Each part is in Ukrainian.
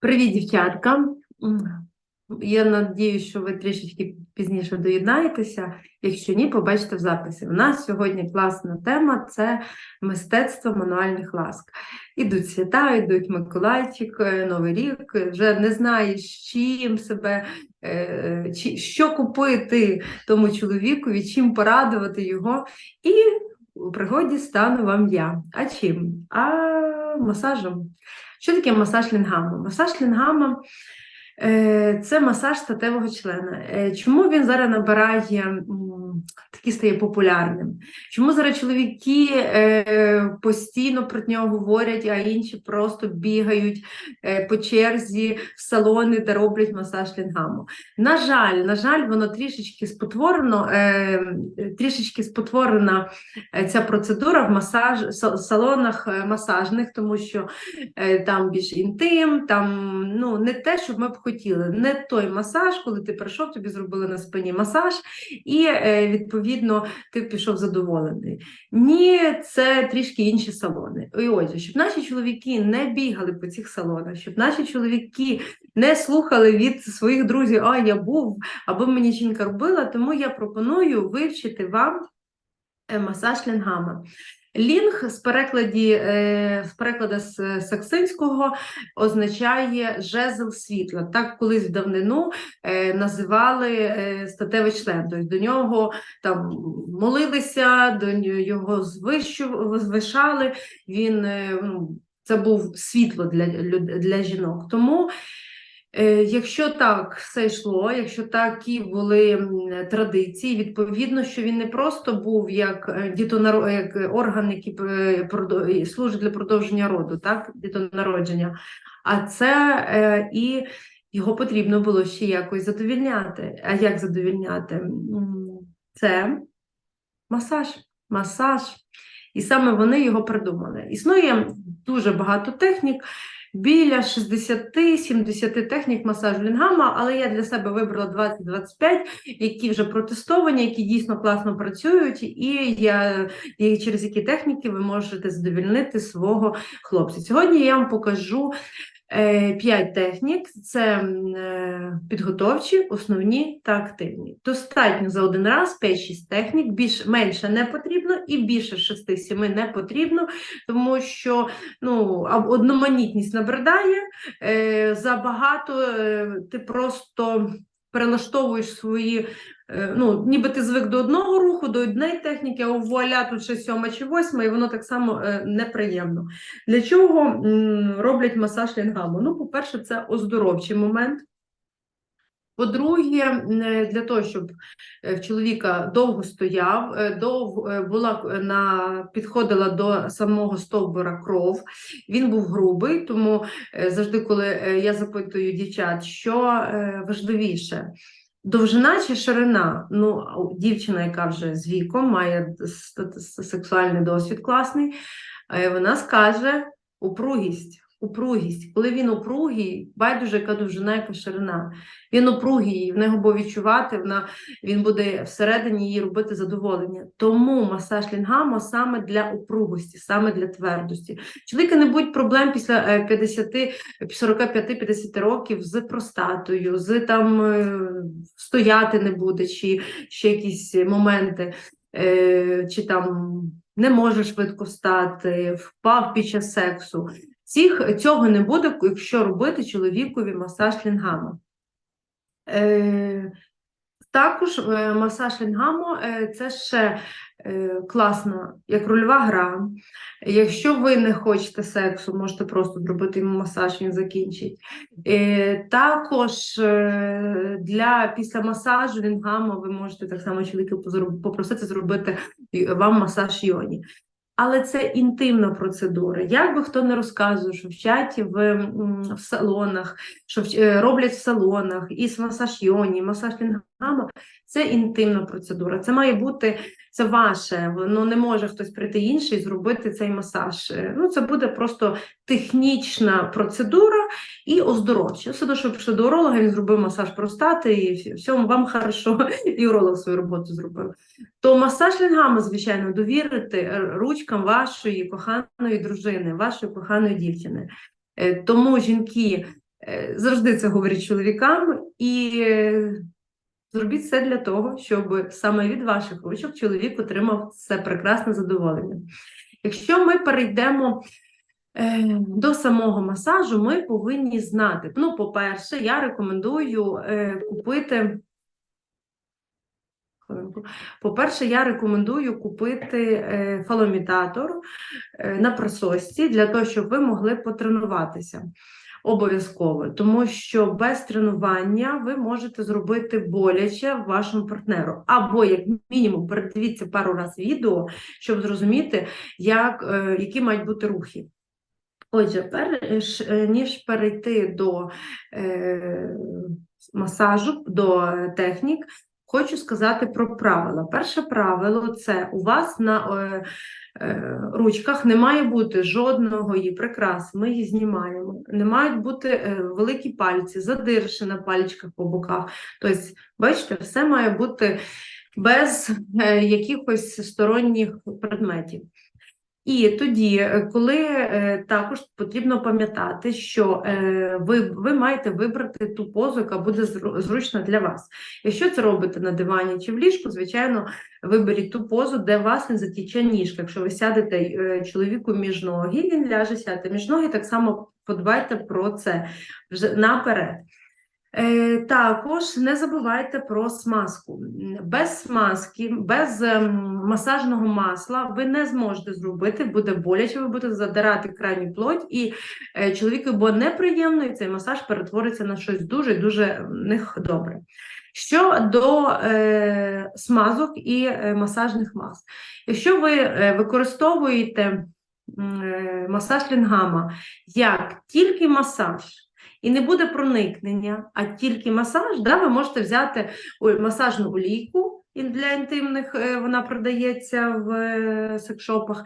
Привіт, дівчатка. Я надіюсь, що ви трішечки пізніше доєднаєтеся. Якщо ні, побачите в записі. У нас сьогодні класна тема це мистецтво мануальних ласк. Ідуть свята, йдуть Миколайчик, е, Новий рік, вже не знаєш, чим себе, е, що купити тому чоловікові, чим порадувати його. І у пригоді стану вам я. А чим? А масажем. Що таке масаж лінгама? Масаж лінгама е, це масаж статевого члена. Е, Чому він зараз набирає такий стає популярним? Чому зараз чоловіки е, постійно про нього говорять, а інші просто бігають е, по черзі в салони та роблять масаж лінгаму? На жаль, на жаль, воно трішечки спотворено, е, трішечки спотворена е, ця процедура в масаж, са- салонах е, масажних, тому що е, там більш інтим, там ну, не те, що ми б хотіли. Не той масаж, коли ти прийшов, тобі зробили на спині масаж, і е, відповідно ти пішов задоволений. Ні, це трішки інші салони. І отже, щоб наші чоловіки не бігали по цих салонах, щоб наші чоловіки не слухали від своїх друзів, а я був, або мені жінка робила, тому я пропоную вивчити вам е, масаж лінгама. Лінг з перекладі, е, з перекладу з саксинського означає жезл світла. Так колись в давнину е, називали е, статевий член. Тобто до нього там молилися, до його звишали. Він ну, це був світло для, для жінок. Тому Якщо так все йшло, якщо такі були традиції, відповідно, що він не просто був як е, дітонаро... як орган, який е, служить для продовження роду, так, дітонародження, а це е, і його потрібно було ще якось задовільняти. А як задовільняти? Це масаж. Масаж. І саме вони його придумали. Існує дуже багато технік, біля 60-70 технік масажу лінгама, але я для себе вибрала 20-25, які вже протестовані, які дійсно класно працюють, і, я, і через які техніки ви можете задовільнити свого хлопця. Сьогодні я вам покажу е, 5 технік: це е, підготовчі, основні та активні. Достатньо за один раз 5-6 технік, більш менше не потрібно і більше 6-7 не потрібно, тому що ну, одноманітність набридає, е, забагато е, ти просто перелаштовуєш свої, е, ну, ніби ти звик до одного руху, до однієї техніки, а вуаля тут ще сьома чи восьма, і воно так само е, неприємно. Для чого роблять масаж лінгаму? Ну, по-перше, це оздоровчий момент. По-друге, е, для того, щоб е, в чоловіка довго стояв, е, довго була на, підходила до самого стовбура кров, він був грубий, тому завжди, коли я запитую дівчат, що важливіше, довжина чи ширина? Ну, дівчина, яка вже з віком має сексуальний досвід класний, вона скаже упругість. Упругість. Коли він упругий, байдуже яка довжина, яка ширина. Він упругий, в нього буде відчувати, вона, він буде всередині її робити задоволення. Тому масаж лінгама саме для упругості, саме для твердості. Чоловіка не будуть проблем після е, 50, 45-50 років з простатою, з там е, стояти не буде, чи ще якісь моменти, е, чи там не може швидко встати, впав під час сексу. Цих, цього не буде, якщо робити чоловікові масаж лінгама. Е, також е, масаж лінгаму е, це ще е, класно, як рольова гра. Якщо ви не хочете сексу, можете просто зробити йому масаж, він закінчить. Також для після масажу лінгаму ви можете так само чоловіка попросити зробити вам масаж йоні. Але це інтимна процедура. Як би хто не розказує, що в чаті в, в салонах, що в- е, роблять в салонах, і масаж йоні, масаж масаж лінгама, це інтимна процедура. Це має бути це ваше. Воно не може хтось прийти інший і зробити цей масаж. Е, Ну, це буде просто технічна процедура і оздоровча. Все що пішли до уролога, він зробив масаж простати, і всьому вам хорошо, і уролог свою роботу зробив. То масаж лінгами, звичайно, довірити ручкам вашої коханої дружини, вашої коханої дівчини. Е, Тому жінки е, завжди це говорять чоловікам, і зробіть все для того, щоб саме від ваших ручок чоловік отримав це прекрасне задоволення. Якщо ми перейдемо е, до самого масажу, ми повинні знати. Ну, по-перше, я рекомендую е, купити. По-перше, я рекомендую купити е, фаломітатор на присосці для того, щоб ви могли потренуватися. Обов'язково, тому що без тренування ви можете зробити боляче вашому партнеру. Або, як мінімум, передивіться пару разів відео, щоб зрозуміти, як, е, які мають бути рухи. Отже, перш е, ніж перейти до е, масажу, до технік, хочу сказати про правила. Перше правило це у вас на е, е, ручках не має бути жодного її прикрас, ми її знімаємо. Не мають бути е, великі пальці, задирші на пальчиках по боках. Тобто, бачите, все має бути без е, якихось сторонніх предметів. І тоді, е, коли е, також потрібно пам'ятати, що е, ви, ви маєте вибрати ту позу, яка буде зручна для вас. Якщо це робите на дивані чи в ліжку, звичайно, виберіть ту позу, де вас не затіче ніжка. Якщо ви сядете чоловіку між ноги, він ляже, сядьте між ноги, так само подбайте про це вже наперед. Е, також не забувайте про смазку. Без смазки, без ем, масажного масла ви не зможете зробити, буде боляче, ви будете задирати крайню плоть, і е, чоловіку буде неприємно, і цей масаж перетвориться на щось дуже-дуже в них добре. Щодо е, смазок і е, масажних мас. Якщо ви е, використовуєте е, масаж лінгама як тільки масаж, і не буде проникнення, а тільки масаж, да, ви можете взяти ой, масажну олійку для інтимних, е, вона продається в е, секшопах,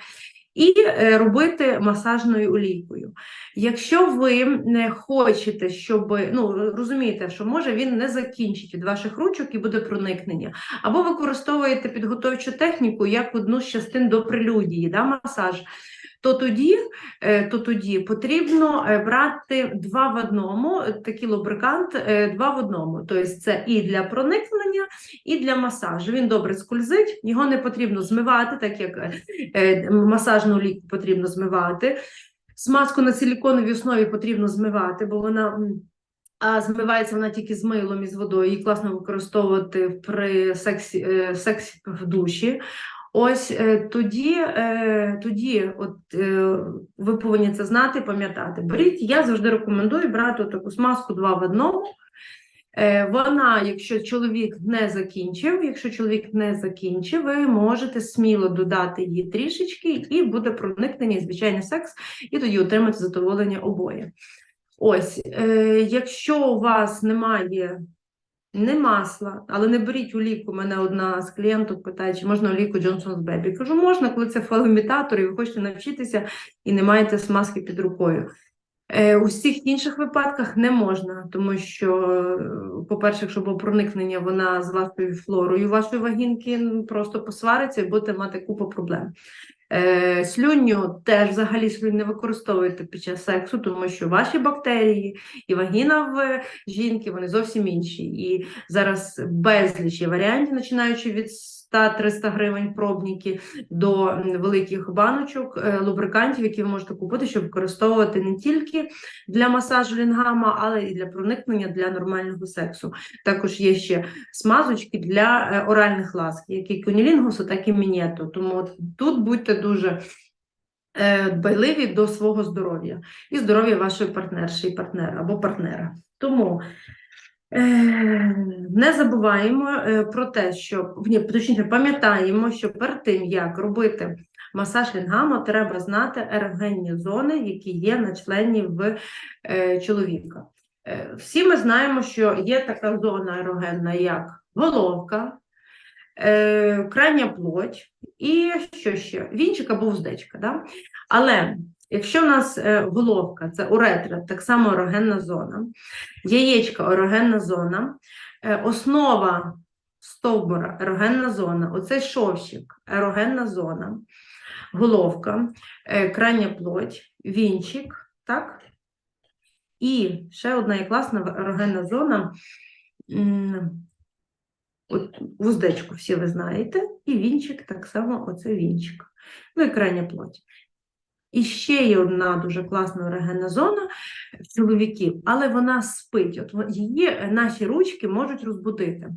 і е, робити масажною олійкою. Якщо ви не хочете, щоб, ну, розумієте, що може він не закінчить від ваших ручок і буде проникнення, або використовуєте підготовчу техніку як одну з частин до прелюдії, да, масаж, то тоді, е, то тоді потрібно е, брати два в одному, е, такий лубрикант два в одному. Тобто це і для проникнення, і для масажу. Він добре скользить, його не потрібно змивати, так як масажну ліку потрібно змивати. Смазку на силіконовій основі потрібно змивати, бо вона. А змивається вона тільки з милом і з водою. Її класно використовувати при сексі, сексі в душі. Ось е, тоді, е, тоді от, е, ви повинні це знати, пам'ятати. Беріть, я завжди рекомендую брати таку смазку два в одному. Вона, якщо чоловік не закінчив, якщо чоловік не закінчив, ви можете сміло додати її трішечки, і буде проникнення звичайний секс, і тоді отримати задоволення обоє. Ось, е, якщо у вас немає не масла, але не беріть олійку. Мене одна з клієнток питає, чи можна олійку Johnson's Baby. Кажу, можна, коли це фалоімітатор, і ви хочете навчитися і не маєте смазки під рукою. Е, у всіх інших випадках не можна, тому що, е, по-перше, якщо було проникнення, вона з вашою флорою вашої вагінки просто посвариться і будете мати купу проблем. Е, слюнню теж взагалі слюнь не використовуєте під час сексу, тому що ваші бактерії і вагіна в жінки вони зовсім інші. І зараз безліч варіантів, починаючи від 100-300 гривень пробники до великих баночок, е, лубрикантів, які ви можете купити, щоб використовувати не тільки для масажу лінгама, але і для проникнення для нормального сексу. Також є ще смазочки для е, оральних ласк, як і кунілінгусу, так і мінету. Тому от тут будьте дуже е, дбайливі до свого здоров'я і здоров'я вашої партнерші і партнера або партнера. Тому не забуваємо е, про те, що ні, точніше, пам'ятаємо, що перед тим, як робити масаж лінгама, треба знати ерогенні зони, які є на члені в е, чоловіка. Е, Всі ми знаємо, що є така зона ерогенна, як головка, е, крайня плоть і що ще? Вінчик або вуздечка. Да? Але якщо в нас е, головка це уретра, так само ерогенна зона, яєчка ерогенна зона, е, основа стовбура ерогенна зона, оцей шовчик ерогенна зона, головка, е, крайня плоть, вінчик, так? І ще одна є класна ерогенна зона. От вуздечку всі ви знаєте, і вінчик так само оце вінчик. Ну і крайня плоть. І ще є одна дуже класна ерогенна зона чоловіків, але вона спить. От її е, наші ручки можуть розбудити.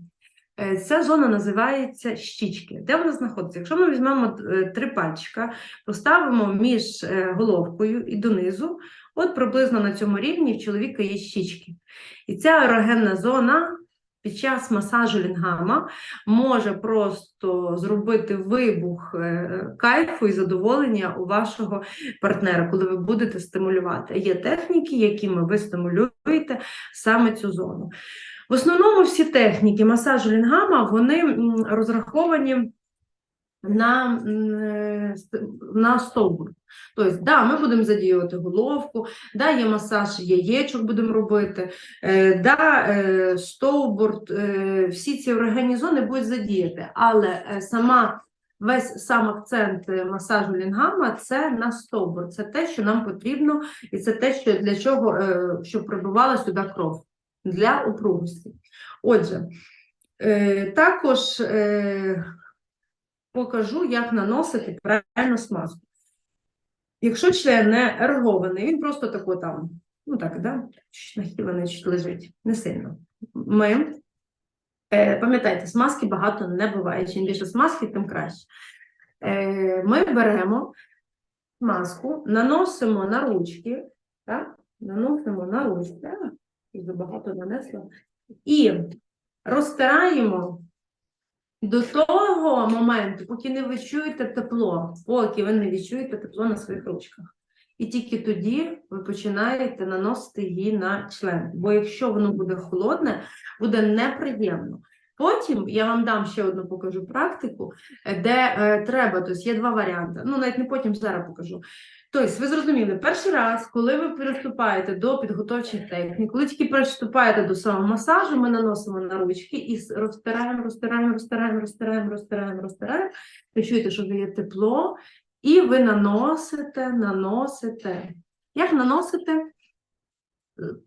Е, Ця зона називається щічки. Де вона знаходиться? Якщо ми візьмемо е, три пальчика, поставимо між головкою і донизу, от приблизно на цьому рівні в чоловіка є щічки. І ця ерогенна зона під час масажу лінгама може просто зробити вибух е, кайфу і задоволення у вашого партнера, коли ви будете стимулювати. Є техніки, якими ви стимулюєте саме цю зону. В основному всі техніки масажу лінгама вони розраховані на, е, на стовбур. Тобто, да, ми будемо задіювати головку, да, є масаж яєчок будемо робити, е, да, е, стовбур, е, всі ці ерогенні зони будуть задіяти, але сама Весь сам акцент масажу лінгама це на стовбур, це те, що нам потрібно, і це те, що для чого, щоб прибувала сюди кров для упругості. Отже, також покажу, як наносити правильно смазку. Якщо член не ергований, він просто тако там, ну так, да, нахилений, чуть лежить, не сильно. Ми, е, пам'ятайте, смазки багато не буває. Чим більше смазки, тим краще. Е, ми беремо маску, наносимо на ручки, так? наносимо на ручки, а, я забагато нанесла, і розтираємо до того моменту, поки не відчуєте тепло, поки ви не відчуєте тепло на своїх ручках. І тільки тоді ви починаєте наносити її на член. Бо якщо воно буде холодне, буде неприємно. Потім я вам дам ще одну покажу практику, е, де е, треба, тобто є два варіанти. Ну, навіть не потім зараз покажу. Тобто, ви зрозуміли, перший раз, коли ви приступаєте до підготовчих технік, коли тільки приступаєте до самого масажу, ми наносимо на ручки і розтираємо, розтираємо, розтираємо, розтираємо, розтираємо, розтираємо. Ви чуєте, що є тепло, і ви наносите, наносите. Як наносите? Е,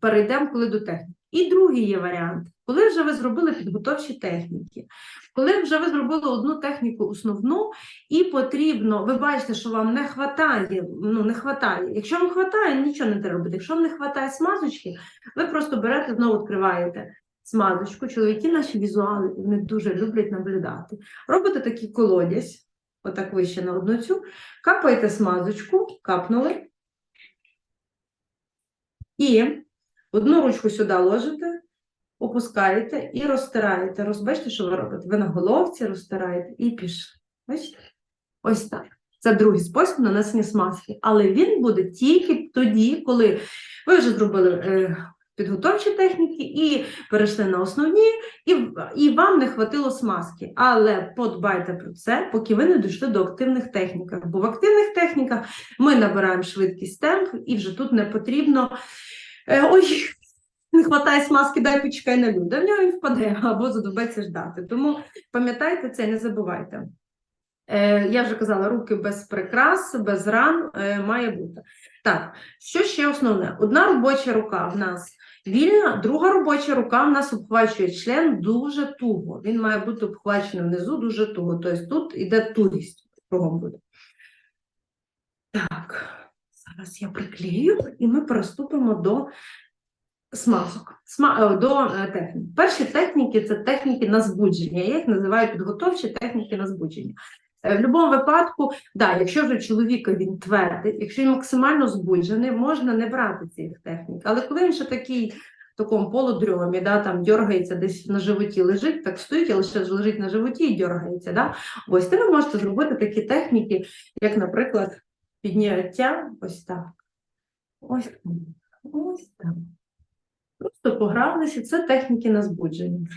Перейдемо коли до техніки. І другий є варіант, коли вже ви зробили підготовчі техніки, коли вже ви зробили одну техніку основну, і потрібно, ви бачите, що вам не хватає, ну не хватає. Якщо вам хватає, нічого не треба робити. Якщо вам не хватає смазочки, ви просто берете, знову відкриваєте смазочку. Чоловіки наші візуали, вони дуже люблять наблюдати. Робите такий колодязь, отак вище на одну цю, капаєте смазочку, капнули. І одну ручку сюди ложите, опускаєте і розтираєте. Розбачте, що ви робите? Ви на головці розтираєте і пішли. Бачите? Ось так. Це другий спосіб нанесення смазки. Але він буде тільки тоді, коли ви вже зробили е, підготовчі техніки і перейшли на основні, і, і вам не хватило смазки. Але подбайте про це, поки ви не дійшли до активних технік. Бо в активних техніках ми набираємо швидкість темп, і вже тут не потрібно. Е, ой, не вистачає смазки, дай почекай на люда. В нього він впаде або задобеться ждати. Тому пам'ятайте це, не забувайте. Е, я вже казала, руки без прикрас, без ран е, має бути. Так, що ще основне? Одна робоча рука в нас вільна, друга робоча рука в нас обхвачує член дуже туго. Він має бути обхвачений внизу дуже туго. Тобто тут іде тугість кругом буде. Так, зараз я приклею і ми переступимо до смазок, Сма... е, до е, технік. Перші техніки це техніки на збудження. Я їх називаю підготовчі техніки на збудження. Е, В будь-якому випадку, да, якщо вже чоловіка він твердий, якщо він максимально збуджений, можна не брати цих технік. Але коли він ще такий в такому полудрьомі, да, там дергається десь на животі лежить, так стоїть, але ще лежить на животі і дергається. Да? Ось то ви можете зробити такі техніки, як, наприклад, підняття ось так. Ось. Ось так. Просто погралися, це техніки на збудження.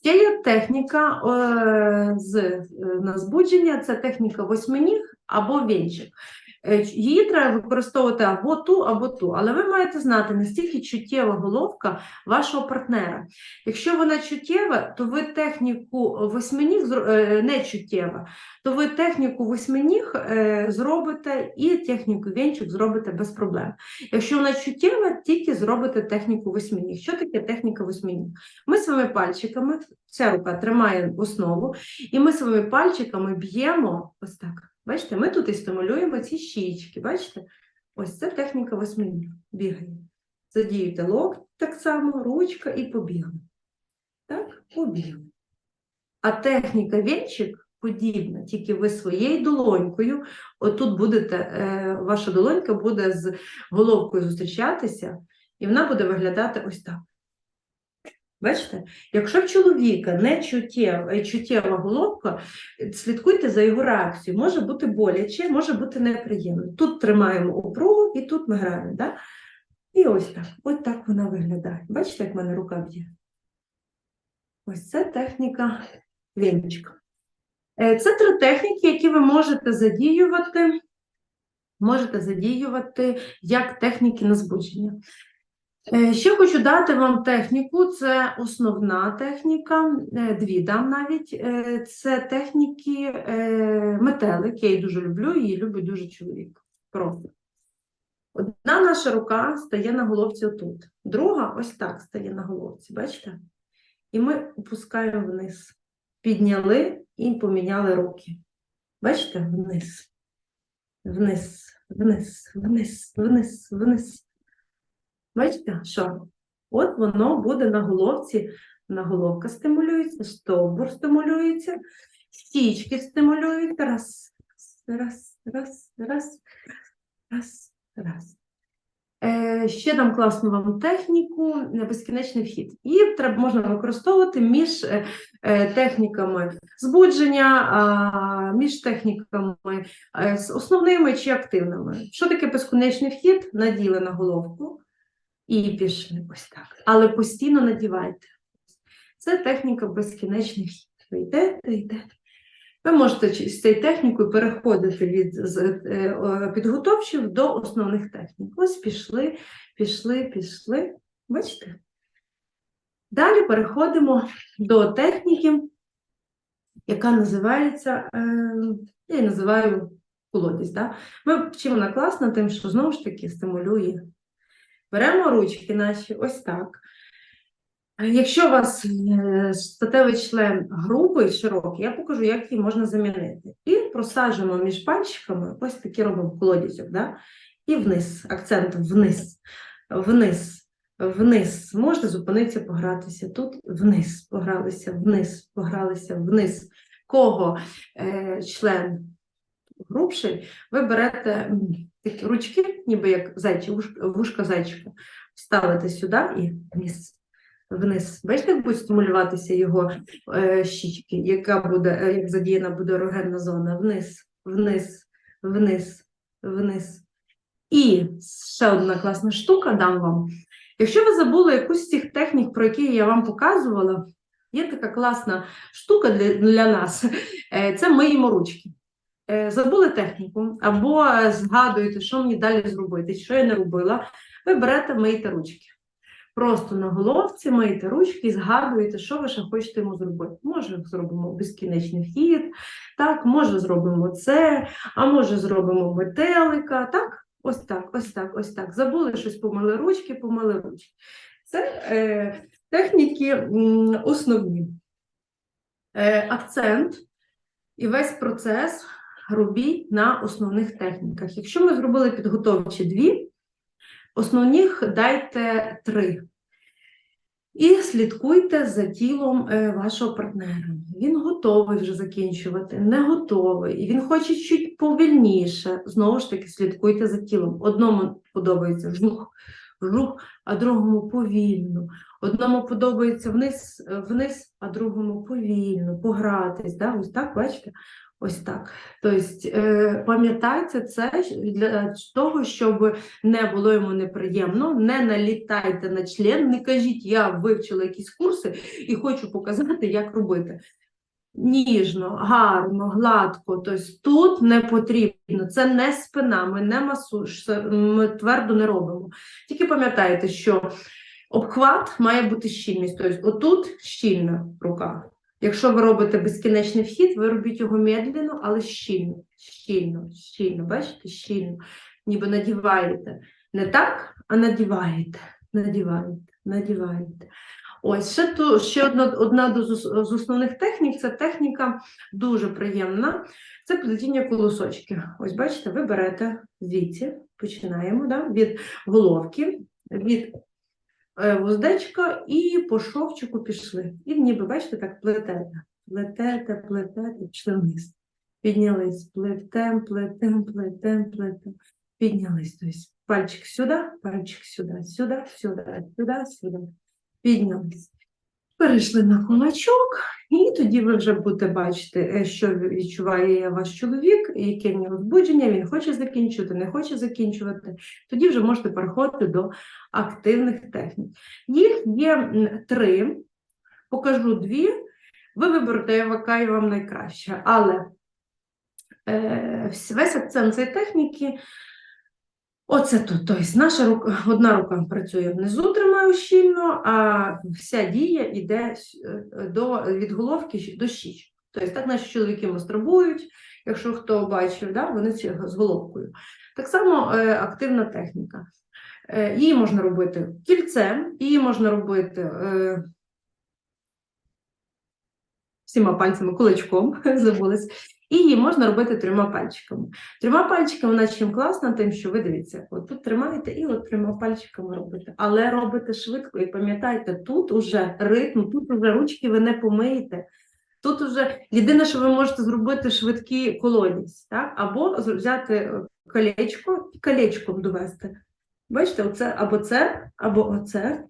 Ще є техніка е, з, е, на це техніка восьминіг або вінчик. Е, Її треба використовувати або ту, або ту, але ви маєте знати, настільки чуттєва головка вашого партнера. Якщо вона чуттєва, то ви техніку восьминіг е, не чуттєва, то ви техніку восьминіг е, зробите і техніку вінчик зробите без проблем. Якщо вона чуттєва, тільки зробите техніку восьминіг. Що таке техніка восьминіг? Ми своїми пальчиками, ця рука тримає основу, і ми своїми пальчиками б'ємо ось так. Бачите, ми тут і стимулюємо ці щічки. Бачите? Ось це техніка восьминіг. Бігає. Задіюйте локоть так само, ручка і побігли. Так, побігли. А техніка вінчик подібна, тільки ви своєю долонькою, отут будете, е, ваша долонька буде з головкою зустрічатися, і вона буде виглядати ось так. Бачите? Якщо в чоловіка не чуттєва, е, чуттєва головка, е, слідкуйте за його реакцією. Може бути боляче, може бути неприємно. Тут тримаємо опругу і тут ми граємо. Да? І ось так. Ось так вона виглядає. Бачите, як в мене рука б'є? Ось це техніка вінчика. Е, Це три техніки, які ви можете задіювати, можете задіювати як техніки на. Е, Ще хочу дати вам техніку, це основна техніка, е, дві дам навіть. Е, Це техніки метелик, я її дуже люблю, її любить дуже чоловік. Просто. Одна наша рука стає на головці отут, друга ось так стає на головці, бачите? І ми опускаємо вниз. Підняли і поміняли руки. Бачите? Вниз. Вниз, вниз, вниз, вниз, вниз. Бачите, що? От воно буде на головці, на головка стимулюється, стовбур стимулюється, стічки стимулюються. Раз, раз, раз, раз, раз, раз. Е, ще дам класну вам техніку е, безкінечний вхід. Її треба можна використовувати між е, е, техніками збудження, між техніками з основними чи активними. Що таке безконечний вхід? Наділи на головку і пішли ось так. Але постійно надівайте. Це техніка безкінечний вхід. Ви йдете, йдете. Ви можете з цією технікою переходити від з, е, підготовчих до основних технік. Ось пішли, пішли, пішли. Бачите? Далі переходимо до техніки, яка називається, е, я її називаю колодязь. Да? Ми вчимо на класно тим, що знову ж таки стимулює. Беремо ручки наші, ось так. Е, Якщо у вас е, статевий член грубий, широкий, я покажу, як її можна замінити. І просаджуємо між пальчиками, ось такий робимо колодязок, да? і вниз, акцент вниз, вниз, вниз. Можете зупинитися, погратися. Тут вниз, погралися, вниз, погралися, вниз. Кого е, член грубший, ви берете такі ручки, ніби як зайчі, вушка, зайчика, ставите сюди і вниз вниз. Бачите, як будуть стимулюватися його е, щічки, яка буде, е, як задіяна буде ерогенна зона. Вниз, вниз, вниз, вниз. І ще одна класна штука дам вам. Якщо ви забули якусь з цих технік, про які я вам показувала, є така класна штука для, для нас. Е, Це миємо ручки. Е, Забули техніку, або е, згадуєте, що мені далі зробити, що я не робила. Ви берете, миєте ручки. Просто на головці миєте ручки і згадуєте, що ви ще хочете йому зробити. Може, зробимо безкінечний вхід, так, може, зробимо це, а може, зробимо метелика. Так, ось так, ось так, ось так. Забули щось, помили ручки, помили ручки. Це е, техніки основні. Е, акцент і весь процес робіть на основних техніках. Якщо ми зробили підготовчі дві, Основних дайте три. І слідкуйте за тілом е, вашого партнера. Він готовий вже закінчувати, не готовий, він хоче чуть повільніше. Знову ж таки, слідкуйте за тілом. Одному подобається жух, жух, а другому повільно. Одному подобається вниз, е, вниз, а другому повільно, погратись. Да? Ось так, бачите? Ось так. Тобто, е, пам'ятайте це для того, щоб не було йому неприємно, не налітайте на член, не кажіть, я вивчила якісь курси і хочу показати, як робити. ніжно, гарно, гладко. Тобто тут не потрібно. Це не спина, ми не масу, ми твердо не робимо. Тільки пам'ятайте, що обхват має бути щільність. Тобто отут щільна рука. Якщо ви робите безкінечний вхід, ви робіть його медленно, але щільно, щільно, щільно. Бачите, щільно. Ніби надіваєте. Не так, а надіваєте, надіваєте, надіваєте. Ось ще, ту, ще одна, одна з, основних технік це техніка дуже приємна. Це плетіння колосочки. Ось бачите, ви берете звідси, починаємо да, від головки, від е, вуздечка і по шовчику пішли. І ніби, бачите, так плетете, плетете, плетете, пішли вниз. Піднялись, плетем, плетем, плетем, плетем. Піднялись. Тобто пальчик сюди, пальчик сюди, сюди, сюди, сюди, сюди. Піднялись. Перейшли на кулачок, і тоді ви вже будете бачити, е, що відчуває ваш чоловік, яке в нього збудження, він хоче закінчувати, не хоче закінчувати. Тоді вже можете переходити до активних технік. Їх є три, покажу дві. Ви виберете, яка є вам найкраща. Але е, весь акцент цієї техніки Оце тут. Тобто наша рука, одна рука працює внизу, тримаю щільно, а вся дія йде е, до, від головки до щічки. Тобто так наші чоловіки мастурбують, якщо хто бачив, да, вони з головкою. Так само е, активна техніка. Е, її можна робити кільцем, її можна робити е, всіма пальцями, кулачком, забулась. І її можна робити трьома пальчиками. Трьома пальчиками вона чим класна, тим, що ви дивіться, от тут тримаєте і от трьома пальчиками робите. Але робите швидко і пам'ятайте, тут уже ритм, тут уже ручки ви не помиєте. Тут уже єдине, що ви можете зробити швидкі колодязь, так? або взяти е, колечко і колечком довести. Бачите, оце або це, або оце.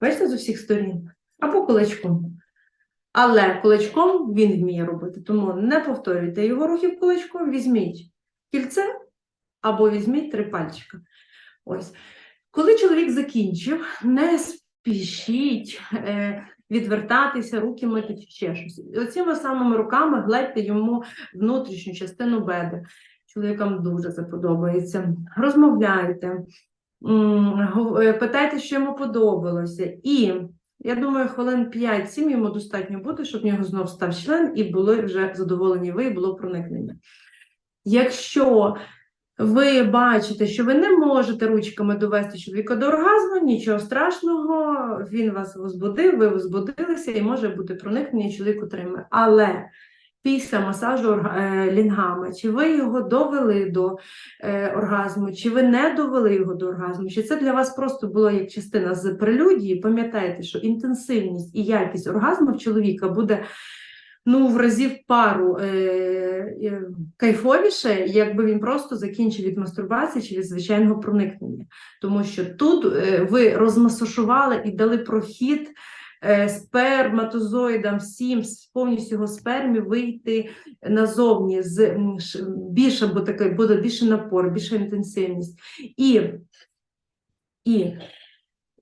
Бачите, з усіх сторін, або кулачком. Але кулачком він вміє робити, тому не повторюйте його рухів кулачком, візьміть кільце або візьміть три пальчика. Ось. Коли чоловік закінчив, не спішіть е, відвертатися, руки мити чи ще щось. Оціми самими руками гладьте йому внутрішню частину бедер. Чоловікам дуже це подобається. Розмовляйте, е, питайте, що йому подобалося. І я думаю, хвилин 5-7 йому достатньо буде, щоб в нього знов став член і були вже задоволені ви, і було проникнення. Якщо ви бачите, що ви не можете ручками довести чоловіка до оргазму, нічого страшного, він вас возбудив, ви возбудилися, і може бути проникнення, і чоловік отримає. Але після масажу е, лінгами, чи ви його довели до е, оргазму, чи ви не довели його до оргазму, чи це для вас просто було як частина з прелюдії, пам'ятайте, що інтенсивність і якість оргазму в чоловіка буде ну, в разів пару е, е, кайфовіше, якби він просто закінчив від мастурбації чи від звичайного проникнення. Тому що тут е, ви розмасажували і дали прохід сперматозоїдам всім, з повністю його спермі вийти назовні з більше, бо таке буде більше напор, більша інтенсивність. І, і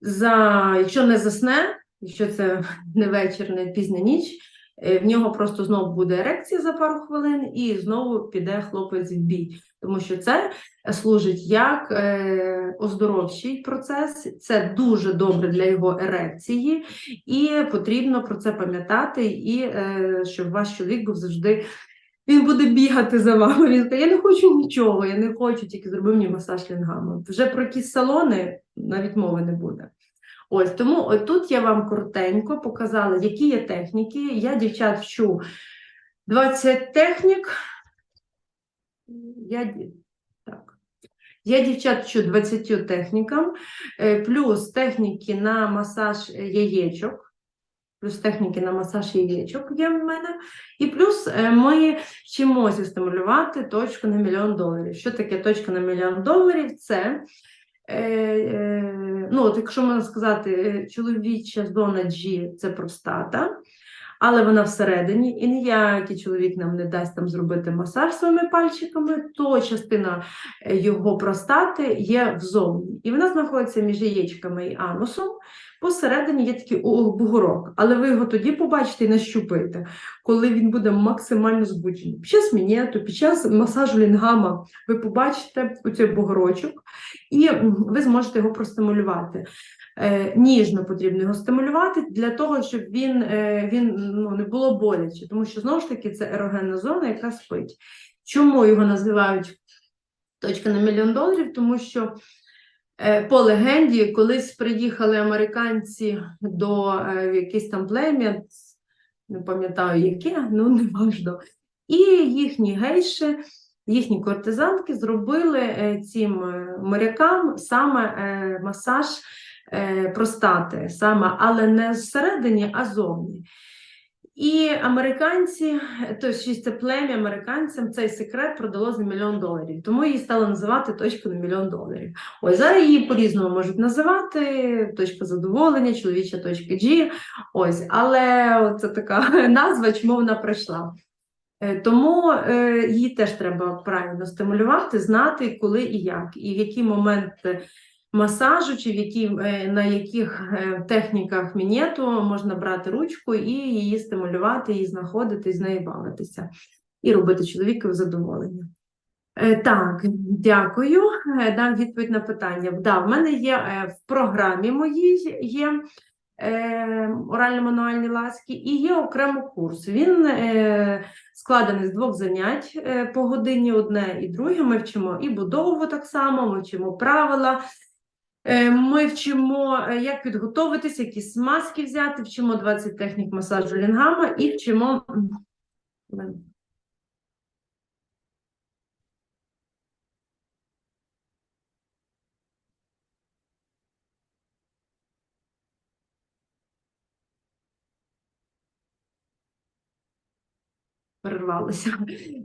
за, якщо не засне, якщо це не вечір, не пізня ніч, е, в нього просто знову буде ерекція за пару хвилин, і знову піде хлопець в бій. Тому що це служить як е, оздоровчий процес, це дуже добре для його ерекції, і потрібно про це пам'ятати, і е, щоб ваш чоловік був завжди. Він буде бігати за вами. Він скаже, я не хочу нічого, я не хочу, тільки зроби мені масаж лінгами. Вже про якісь салони навіть мови не буде. Ось тому от тут я вам коротенько показала, які є техніки. Я дівчат вчу 20 технік. Я, так. я дівчат вчу 20 технікам, е, плюс техніки на масаж яєчок. Плюс техніки на масаж яєчок є в мене. І плюс е, ми вчимося стимулювати точку на мільйон доларів. Що таке точка на мільйон доларів? Це ну, от якщо можна сказати, е, чоловіча зона G – це простата, але вона всередині, і ніякий чоловік нам не дасть там зробити масаж своїми пальчиками, то частина е, його простати є взовні. І вона знаходиться між яєчками і анусом. Посередині є такий бугорок, але ви його тоді побачите і нащупаєте, коли він буде максимально збуджений. Під час мінету, під час масажу лінгама ви побачите оцей бугорочок, і ви зможете його простимулювати. Е, ніжно потрібно його стимулювати для того, щоб він, е, він ну, не було боляче, тому що знову ж таки це ерогенна зона, яка спить. Чому його називають точка на мільйон доларів? Тому що по легенді колись приїхали американці до е, якесь там плем'я, не пам'ятаю яке, ну не важливо. І їхні гейші, їхні кортизанки зробили е, цим е, морякам саме е, масаж е, простати, саме, але не зсередині, а зовні. І американці, тобто ще це плем'я американцям, цей секрет продало за мільйон доларів. Тому її стали називати точка на мільйон доларів. Ось зараз її по-різному можуть називати: точка задоволення, чоловіча точка G. Ось, але це така назва, чому вона пройшла. Е, Тому е, її теж треба правильно стимулювати, знати, коли і як, і в який момент масажу, чи в які, е, на яких е, техніках мінету можна брати ручку і її стимулювати, і знаходити, з нею бавитися, і робити чоловікові задоволення. Е, Так, дякую. Дам відповідь на питання. Да, в мене є в програмі моїй є орально-мануальні ласки і є окремо курс. Він складений з двох занять по годині одне і друге. Ми вчимо і будову так само, ми вчимо правила. Е, Ми вчимо, е, як підготовитися, які смазки взяти, вчимо 20 технік масажу лінгама і вчимо. м, перервалося.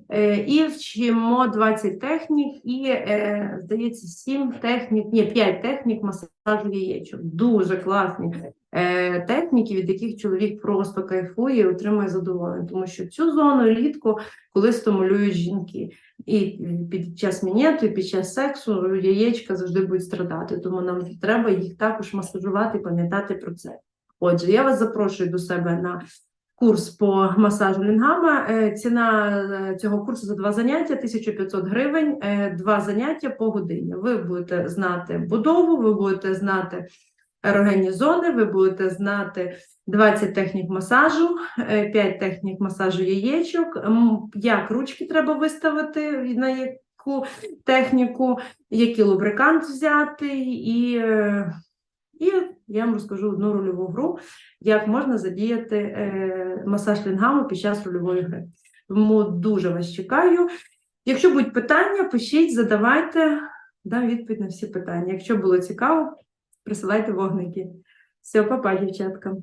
Е, І вчимо 20 технік, і, е, здається, 7 технік, ні, 5 технік масажу яєчок. Дуже класні е, техніки, від яких чоловік просто кайфує і отримує задоволення, тому що цю зону рідко коли стимулюють жінки. І під час мінету, і під час сексу яєчка завжди будуть страдати, тому нам треба їх також масажувати пам'ятати про це. Отже, я вас запрошую до себе на курс по масажу лінгама. Е, Ціна е, цього курсу за два заняття 1500 гривень, е, два заняття по годині. Ви будете знати будову, ви будете знати ерогенні зони, ви будете знати 20 технік масажу, 5 технік масажу яєчок, як ручки треба виставити, на яку техніку, який лубрикант взяти, і, і я вам розкажу одну рольову гру, як можна задіяти е, масаж лінгаму під час рольової гри. Тому дуже вас чекаю. Якщо будуть питання, пишіть, задавайте, дам відповідь на всі питання. Якщо було цікаво, присилайте вогники. Все, папа, дівчатка.